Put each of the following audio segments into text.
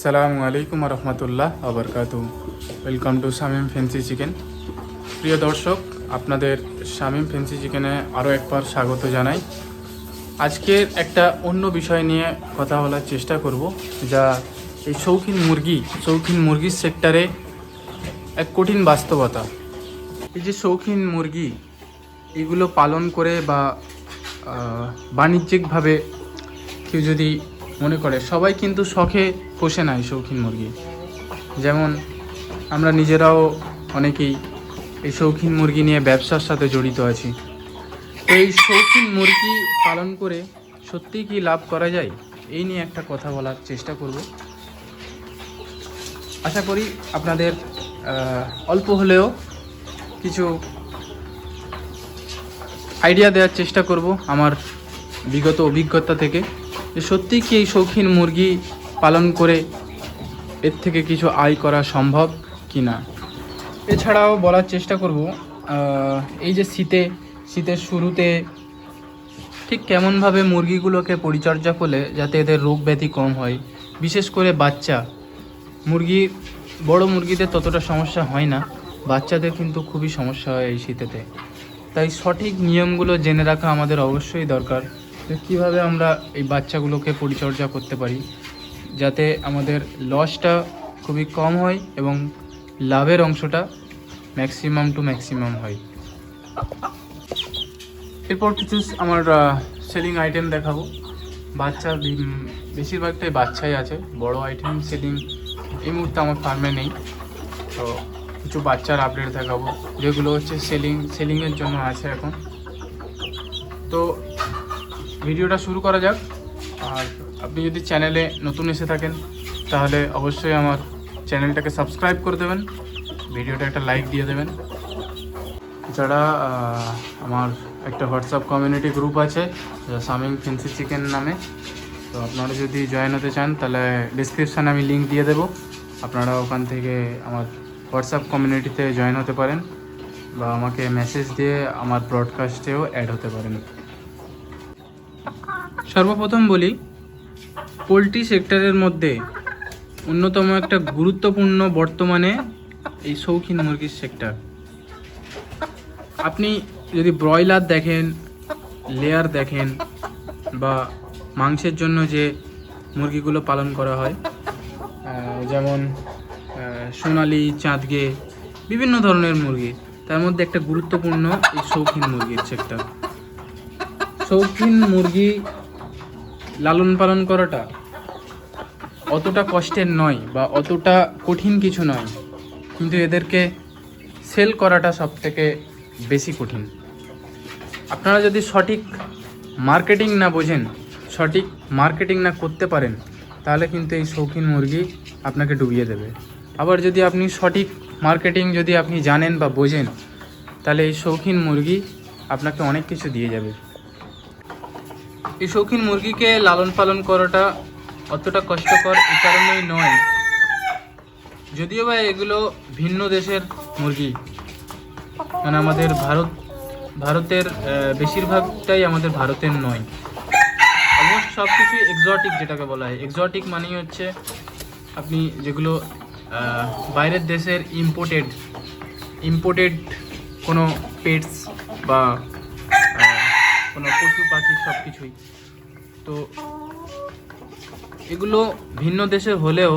আসসালামু আলাইকুম রহমতুল্লাহ আবরকাত welcome to Shamim fancy chicken প্রিয় দর্শক, আপনাদের শামিম ফেন্সি চিকেনে আরও একবার স্বাগত জানাই। আজকের একটা অন্য বিষয় নিয়ে কথা বলার চেষ্টা করব, যা এই শৌখিন মুরগি, শৌখিন মুরগির সেক্টরে এক কঠিন বাস্তবতা। এই যে শৌখিন মুরগি, এগুলো পালন করে বা বাণিজ্যিকভাবে কেউ যদি মনে করে। সবাই কিন্তু শখে পোষে না এই শৌখিন মুরগি। যেমন আমরা নিজেরাও অনেকেই এই শৌখিন মুরগি নিয়ে ব্যবসার সাথে জড়িত আছি। এই শৌখিন মুরগি পালন করে সত্যিই কি লাভ করা যায়? এই নিয়ে একটা কথা বলার চেষ্টা করব। আশা করি আপনাদের অল্প হলেও কিছু আইডিয়া দেওয়ার চেষ্টা করব আমার বিগত অভিজ্ঞতা থেকে। যে সত্যি কি এই শৌখিন মুরগি পালন করে এর থেকে কিছু আয় করা সম্ভব কি না? এছাড়াও বলার চেষ্টা করব এই যে শীতে, শীতের শুরুতে ঠিক কেমনভাবে মুরগিগুলোকে পরিচর্যা করলে যাতে এদের রোগ ব্যাধি কম হয়, বিশেষ করে বাচ্চা। মুরগি, বড় মুরগিদের ততটা সমস্যা হয় না, বাচ্চাদের কিন্তু খুবই সমস্যা হয় এই শীতেতে। তাই সঠিক নিয়মগুলো জেনে রাখা আমাদের অবশ্যই দরকার। কীভাবে আমরা এই বাচ্চাগুলোকে পরিচর্যা করতে পারি, যাতে আমাদের লসটা খুবই কম হয় এবং লাভের অংশটা ম্যাক্সিমাম টু ম্যাক্সিমাম হয়। এরপর কিছু আমার সেলিং আইটেম দেখাবো। বাচ্চা বেশিরভাগটাই বাচ্চাই আছে। বড় আইটেম সেলিং এই মুহূর্তে আমার ফার্মে নেই। তো কিছু বাচ্চার আপডেট দেখাবো, যেগুলো হচ্ছে সেলিং সেলিংয়ের জন্য আছে এখন। তো ভিডিওটা শুরু করা যাক। আর আপনি যদি চ্যানেলে নতুন এসে থাকেন তাহলে অবশ্যই আমার চ্যানেলটাকে সাবস্ক্রাইব করে দেবেন ভিডিওটা একটা লাইক দিয়ে দেবেন। আহ, আমার একটা হোয়াটসঅ্যাপ কমিউনিটি গ্রুপ আছে সামিং ফেন্সি চিকেন নামে তো আপনারা যদি জয়েন হতে চান তাহলে ডিসক্রিপশানে আমি লিঙ্ক দিয়ে দেবো। আপনারা ওখান থেকে আমার হোয়াটসঅ্যাপ কমিউনিটিতে জয়েন হতে পারেন বা আমাকে মেসেজ দিয়ে আমার ব্রডকাস্টেও অ্যাড হতে পারেন। সর্বপ্রথম বলি, পোলট্রি সেক্টরের মধ্যে অন্যতম একটা গুরুত্বপূর্ণ বর্তমানে এই শৌখিন মুরগির সেক্টর। আপনি যদি ব্রয়লার দেখেন, লেয়ার দেখেন বা মাংসের জন্য যে মুরগিগুলো পালন করা হয় যেমন সোনালি, চাঁদগে, বিভিন্ন ধরনের মুরগি, তার মধ্যে একটা গুরুত্বপূর্ণ এই শৌখিন মুরগির সেক্টর। শৌখিন মুরগি লালন পালন করাটা অতটা কষ্টের নয় বা অতটা কঠিন কিছু নয়, কিন্তু এদেরকে সেল করাটা সব থেকে বেশি কঠিন। আপনারা যদি সঠিক মার্কেটিং না বোঝেন, সঠিক মার্কেটিং না করতে পারেন, তাহলে কিন্তু এই শৌখিন মুরগি আপনাকে ডুবিয়ে দেবে। আবার যদি আপনি সঠিক মার্কেটিং যদি আপনি জানেন বা বোঝেন, তাহলে এই শৌখিন মুরগি আপনাকে অনেক কিছু দিয়ে যাবে। এই শৌখিন মুরগিকে লালন পালন করাটা অতটা কষ্টকর এই কারণেই নয়। যদিও বা এগুলো ভিন্ন দেশের মুরগি মানে আমাদের ভারত, ভারতের বেশিরভাগটাই আমাদের ভারতের নয়। অলমোস্ট সব কিছুই এক্সোটিক যেটাকে বলা হয়। এক্সোটিক মানেই হচ্ছে আপনি যেগুলো বাইরের দেশের ইম্পোর্টেড ইম্পোর্টেড কোনো পেটস বা কোনো পশু পাখি সব কিছুই তো এগুলো ভিন্ন দেশের হলেও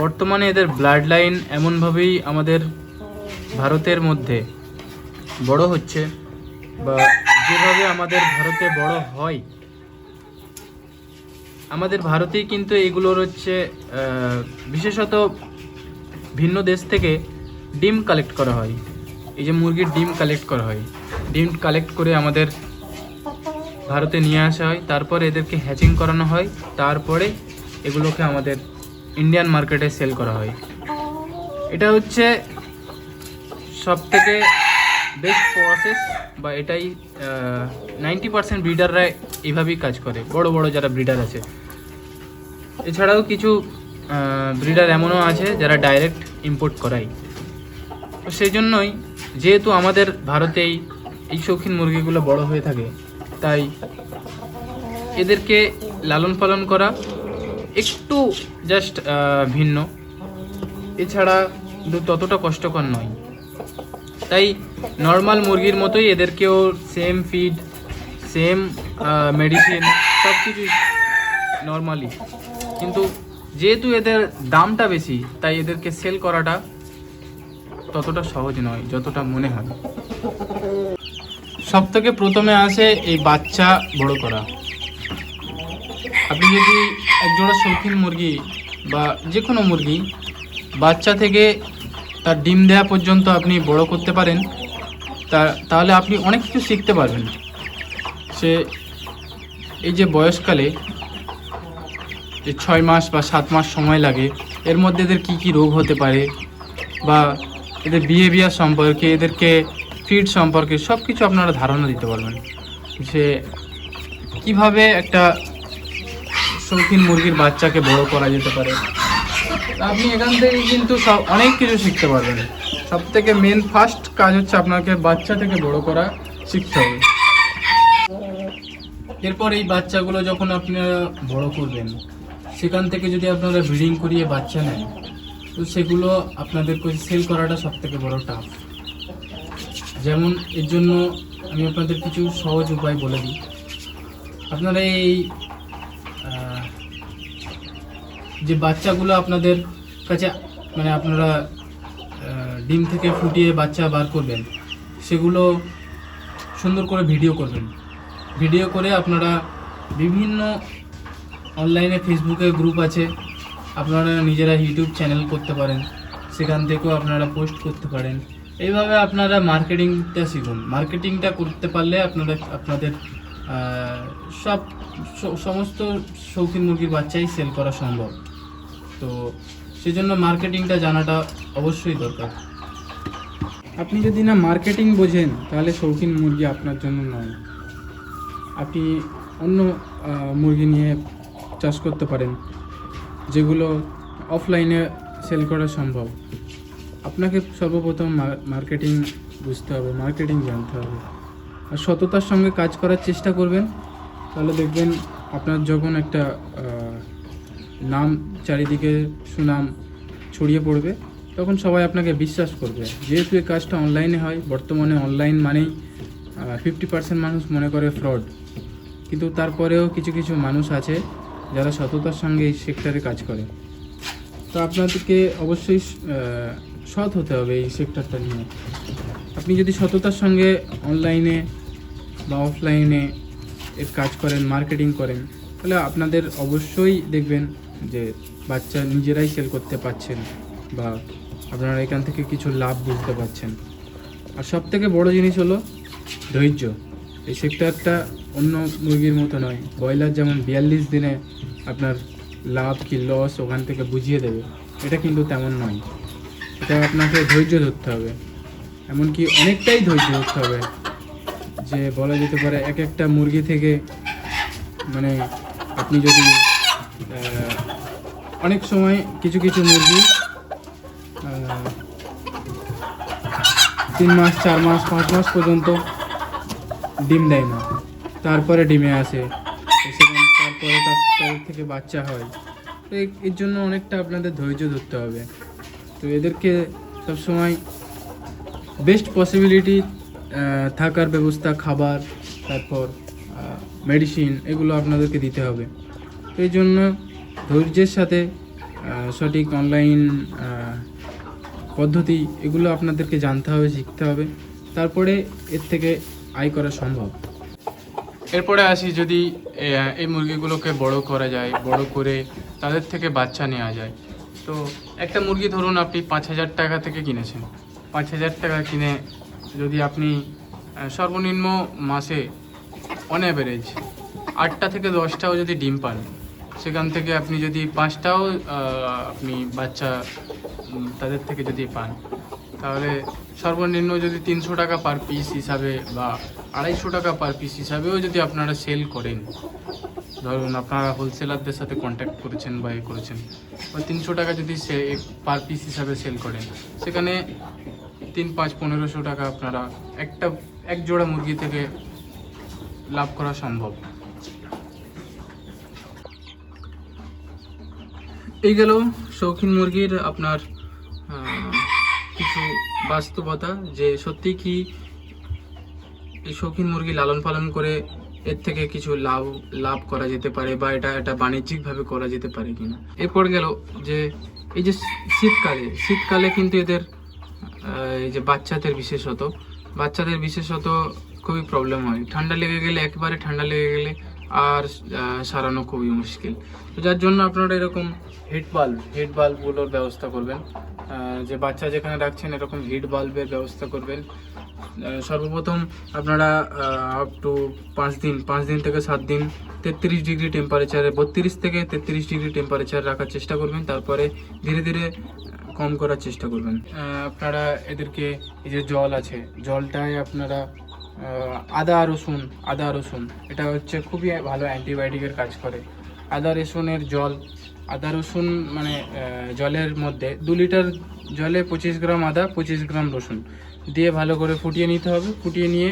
বর্তমানে এদের ব্লাড লাইন এমনভাবেই আমাদের ভারতের মধ্যে বড় হচ্ছে বা যেভাবে আমাদের ভারতে বড় হয়। আমাদের ভারতেই কিন্তু এগুলোর হচ্ছে বিশেষত ভিন্ন দেশ থেকে ডিম কালেক্ট করা হয়। এই যে মুরগির ডিম কালেক্ট করা হয়। ডিম কালেক্ট করে আমাদের ভারতে নিয়ে আসা হয়। তারপর এদেরকে হ্যাচিং করানো হয়। তারপরে এগুলোকে আমাদের ইন্ডিয়ান মার্কেটে সেল করা হয়। এটা হচ্ছে সব থেকে বেস্ট প্রসেস বা এটাই নাইনটি পার্সেন্ট ব্রিডাররা এইভাবেই কাজ করে। বড় বড় যারা ব্রিডার আছে। এছাড়াও কিছু ব্রিডার এমনও আছে যারা ডাইরেক্ট ইম্পোর্ট করায়। তো সেই জন্যই যেহেতু আমাদের ভারতেই এই শৌখিন মুরগিগুলো বড় হয়ে থাকে। তাই এদেরকে লালন পালন করা একটু জাস্ট ভিন্ন। এছাড়া কিন্তু ততটা কষ্টকর নয়। তাই নর্মাল মুরগির মতোই এদেরকেও সেম ফিড সেম মেডিসিন সব কিছুই নর্মালি কিন্তু যেহেতু এদের দামটা বেশি, তাই এদেরকে সেল করাটা ততটা সহজ নয়, যতটা মনে হয়। সব থেকে প্রথমে আসে এই বাচ্চা বড় করা। আপনি যদি একজোড়া শৌখিন মুরগি বা যে কোনো মুরগি বাচ্চা থেকে তার ডিম দেওয়া পর্যন্ত আপনি বড় করতে পারেন, তা তাহলে আপনি অনেক কিছু শিখতে পারবেন। সে এই যে বয়সকালে যে ছয় মাস বা সাত মাস সময় লাগে, এর মধ্যে এদের কী কী রোগ হতে পারে বা এদের বিহেভিয়ার সম্পর্কে এদেরকে ফিড সম্পর্কে সব কিছু আপনারা ধারণা দিতে পারবেন যে কীভাবে একটা শৌখিন মুরগির বাচ্চাকে বড় করা যেতে পারে। আপনি এখান থেকে কিন্তু সব অনেক কিছু শিখতে পারবেন। সব থেকে মেন ফার্স্ট কাজ হচ্ছে আপনাকে বাচ্চা থেকে বড় করা শিখতে হবে। এরপর এই বাচ্চাগুলো যখন আপনারা বড় করবেন, সেখান থেকে যদি আপনারা ব্রিডিং করিয়ে বাচ্চা নেন, তো সেগুলো আপনাদেরকে সেল করাটা সব থেকে বড় টাফ যেমন এর জন্য আমি আপনাদের কিছু সহজ উপায় বলে দিই। আপনারা এই যে বাচ্চাগুলো আপনাদের কাছে মানে আপনারা ডিম থেকে ফুটিয়ে বাচ্চা বার করবেন, সেগুলো সুন্দর করে ভিডিও করবেন। ভিডিও করে আপনারা বিভিন্ন অনলাইনে ফেসবুকে গ্রুপ আছে, আপনারা নিজেরা ইউটিউব চ্যানেল করতে পারেন, সেখান থেকেও আপনারা পোস্ট করতে পারেন। এইভাবে আপনারা মার্কেটিংটা শিখুন। মার্কেটিংটা করতে পারলে আপনারা আপনাদের সব সমস্ত শৌখিন মুরগির বাচ্চাই সেল করা সম্ভব। তো সেজন্য মার্কেটিংটা জানাটা অবশ্যই দরকার। আপনি যদি না মার্কেটিং বোঝেন, তাহলে শৌখিন মুরগি আপনার জন্য নয়। আপনি অন্য মুরগি নিয়ে চাষ করতে পারেন, যেগুলো অফলাইনে সেল করা সম্ভব। আপনাকে সর্বপ্রথম মার্কেটিং বুঝতে হবে মার্কেটিং জানতে হবে। আর সততার সঙ্গে কাজ করার চেষ্টা করবেন, তাহলে দেখবেন আপনার যখন একটা নাম চারিদিকে সুনাম ছড়িয়ে পড়বে, তখন সবাই আপনাকে বিশ্বাস করবে। যেহেতু এই কাজটা অনলাইনে হয়, বর্তমানে অনলাইন মানেই ফিফটি পার্সেন্ট মানুষ মনে করে ফ্রড কিন্তু তারপরেও কিছু কিছু মানুষ আছে যারা সততার সঙ্গে এই সেক্টরে কাজ করে। তো আপনাদেরকে অবশ্যই সৎ হতে হবে এই সেক্টরটা নিয়ে। আপনি যদি সততার সঙ্গে অনলাইনে বা অফলাইনে এর কাজ করেন মার্কেটিং করেন, তাহলে আপনাদের অবশ্যই দেখবেন যে বাচ্চা নিজেরাই সেল করতে পারছেন বা আপনারা এখান থেকে কিছু লাভ বুঝতে পারছেন। আর সব থেকে বড় জিনিস হলো ধৈর্য। এই সেক্টরটা অন্য মুরগির মতো নয়। ব্রয়লার যেমন বিয়াল্লিশ দিনে আপনার লাভ কি লস ওখান থেকে বুঝিয়ে দেবে। এটা কিন্তু তেমন নয়। এটা আপনাকে ধৈর্য ধরতে হবে। এমনকি অনেকটাই ধৈর্য ধরতে হবে যে বলা যেতে পারে এক একটা মুরগি থেকে মানে আপনি যদি অনেক সময় কিছু কিছু মুরগি তিন মাস, চার মাস, পাঁচ মাস পর্যন্ত ডিম দেয় না। তারপরে ডিমে আসে। তাদের থেকে বাচ্চা হয়। তো এর জন্য অনেকটা আপনাদের ধৈর্য ধরতে হবে। তো এদেরকে সবসময় বেস্ট পসিবিলিটি থাকার ব্যবস্থা, খাবার, তারপর মেডিসিন এগুলো আপনাদেরকে দিতে হবে। তো এই জন্য ধৈর্যের সাথে সঠিক অনলাইন পদ্ধতি এগুলো আপনাদেরকে জানতে হবে, শিখতে হবে। তারপরে এর থেকে আয় করা সম্ভব। এরপরে আসি যদি এই মুরগিগুলোকে বড় করা যায়, বড় করে তাদের থেকে বাচ্চা নেওয়া যায়। তো একটা মুরগি ধরুন আপনি পাঁচ হাজার টাকা থেকে কিনেছেন। পাঁচ হাজার টাকা কিনে যদি আপনি সর্বনিম্ন মাসে অন অ্যাভারেজ আটটা থেকে দশটাও যদি ডিম পান, সেখান থেকে আপনি যদি পাঁচটাও আপনি বাচ্চা তাদের থেকে যদি পান তাহলে সর্বনিম্ন যদি তিনশো টাকা পার পিস হিসাবে বা আড়াইশো টাকা পার পিস হিসাবেও যদি আপনারা সেল করেন, ধরুন আপনারা হোলসেলারদের সাথে কন্ট্যাক্ট করেছেন বা এ করেছেন, বা তিনশো টাকা যদি সে পার পিস হিসাবে সেল করেন, সেখানে তিন, পাঁচ, পনেরোশো টাকা আপনারা একটা, এক জোড়া মুরগি থেকে লাভ করা সম্ভব। এই গেল শৌখিন মুরগির আপনার কিছু বাস্তবতা যে সত্যি কি এই শৌখিন মুরগি লালন পালন করে এর থেকে কিছু লাভ লাভ করা যেতে পারে বা এটা এটা বাণিজ্যিকভাবে করা যেতে পারে কিনা? এরপর গেল যে এই যে শীতকালে শীতকালে কিন্তু এদের এই যে বাচ্চাদের বিশেষত বাচ্চাদের বিশেষত খুবই প্রবলেম হয়। ঠান্ডা লেগে গেলে, একবারে ঠান্ডা লেগে গেলে আর সারানো খুবই মুশকিল। তো যার জন্য আপনারা এরকম হিট বাল্ব হিট বাল্বগুলোর ব্যবস্থা করবেন। যে বাচ্চা যেখানে রাখছেন, এরকম হিট বাল্বের ব্যবস্থা করবেন। সর্বপ্রথম আপনারা আপ টু পাঁচ দিন পাঁচ দিন থেকে সাত দিন, তেত্রিশ ডিগ্রি টেম্পারেচারে বত্রিশ থেকে তেত্রিশ ডিগ্রি টেম্পারেচার রাখার চেষ্টা করবেন। তারপরে ধীরে ধীরে কম করার চেষ্টা করবেন। আপনারা এদেরকে, এই যে জল আছে, জলটায় আপনারা আদা রসুন আদা রসুন। এটা হচ্ছে খুবই ভালো অ্যান্টিবায়োটিকের কাজ করে। আদা রসুনের জল, আদা রসুন মানে জলের মধ্যে দু লিটার জলে পঁচিশ গ্রাম আদা, পঁচিশ গ্রাম রসুন। দিয়ে ভালো করে ফুটিয়ে নিতে হবে। ফুটিয়ে নিয়ে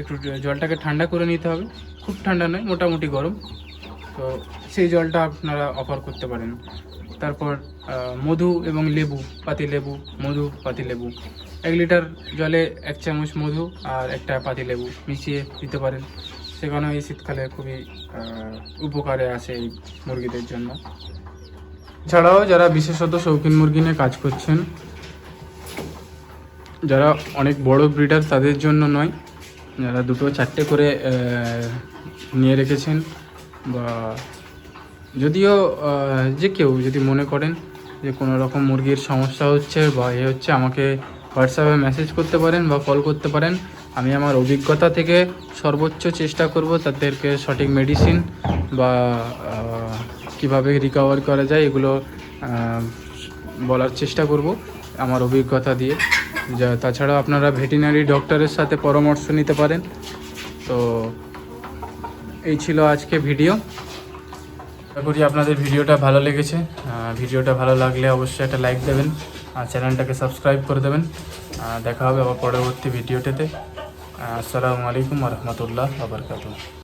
একটু জলটাকে ঠান্ডা করে নিতে হবে। খুব ঠান্ডা নয়, মোটামুটি গরম। তো সেই জলটা আপনারা অফার করতে পারেন। তারপর মধু এবং লেবু পাতি লেবু মধু পাতি লেবু এক লিটার জলে এক চামচ মধু আর একটা পাতি লেবু মিশিয়ে দিতে পারেন। সেখানে এই শীতকালে খুবই উপকারে আসে এই মুরগিদের জন্য। ছাড়াও যারা বিশেষত শৌখিন মুরগি নিয়ে কাজ করছেন, যারা অনেক বড় ব্রিডার তাদের জন্য নয়, যারা দুটো চারটে করে নিয়ে রেখেছেন বা যদিও যে কেউ যদি মনে করেন যে কোনো রকম মুরগির সমস্যা হচ্ছে বা এ হচ্ছে, আমাকে হোয়াটসঅ্যাপে মেসেজ করতে পারেন বা কল করতে পারেন। আমি আমার অভিজ্ঞতা থেকে সর্বোচ্চ চেষ্টা করব তাদেরকে সঠিক মেডিসিন বা কীভাবে রিকভার করা যায় এগুলো বলার চেষ্টা করব আমার অভিজ্ঞতা দিয়ে। যা, তাছাড়া আপনারা ভেটেরিনারি ডক্টরের সাথে পরামর্শ নিতে পারেন। তো, এই ছিল আজকে ভিডিও আশা করি আপনাদের ভিডিওটা ভালো লেগেছে। ভিডিওটা ভালো লাগলে অবশ্যই একটা লাইক দেবেন। আর চ্যানেলটাকে সাবস্ক্রাইব করে দেবেন। দেখা হবে আবার পরবর্তী ভিডিওটাতে। আসসালামু আলাইকুম রহমতুল্লাহ আবরকাত